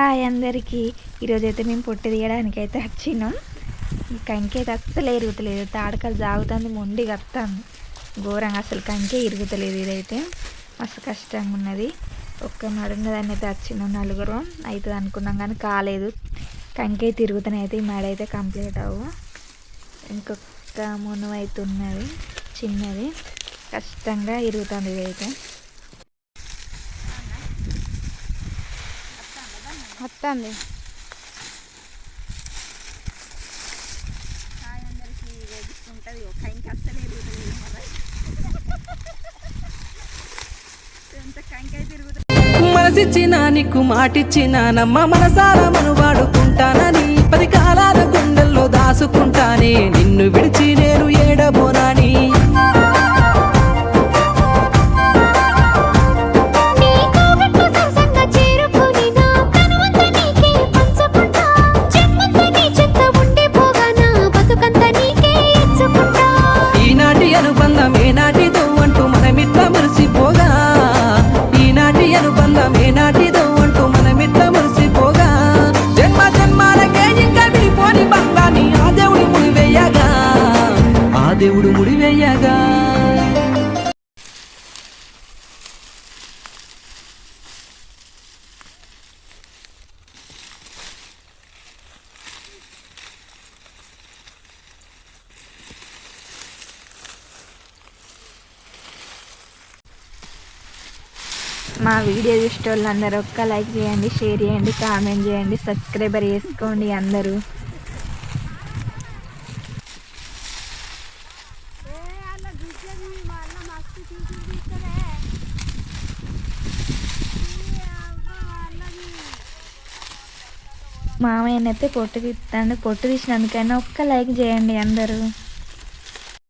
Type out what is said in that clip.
Hi అందరికీ. ఈరోజైతే మేము పొట్టి తీయడానికి అయితే వచ్చినాం. ఈ కంకి అయితే అస్సలు ఇరుగుతలేదు తాడకలు జాగుతుంది మొండి కప్తాను ఘోరంగా అసలు కంకే ఇరుగుతలేదు ఇదైతే. మస్తు కష్టంగా ఉన్నది ఒక్క మడున్నదాన్ని అయితే వచ్చినాం నలుగురు. అవుతుంది అనుకున్నాం కానీ కాలేదు. కంకే తిరుగుతూనే అయితే ఈ మెడ అయితే కంప్లీట్ అవ్వు. ఇంకొక మునువు అయితే ఉన్నది చిన్నది. కష్టంగా ఇరుగుతుంది ఇదైతే. వస్తుంది మనసిచ్చిన నీకు మాటిచ్చిన నమ్మ మనసార మను వాడుకుంటానని అనుబంధం ఏనాటిదో అంటూ మనమిట్ల మురిసిపోగా జన్మ జన్మాలకే ఇంకా విడిపోని బంధాన్ని ఆ దేవుడు ముడివేయగా ఆ దేవుడు ముడివేయగా మా వీడియో చూసే అందరూ ఒక్క లైక్ చేయండి షేర్ చేయండి కామెంట్ చేయండి సబ్స్క్రైబర్ చేసుకోండి అందరూ. మామయ్యనైతే పొట్టు తీస్తాను పొట్టు తీసినందుకైనా ఒక్క లైక్ చేయండి అందరూ.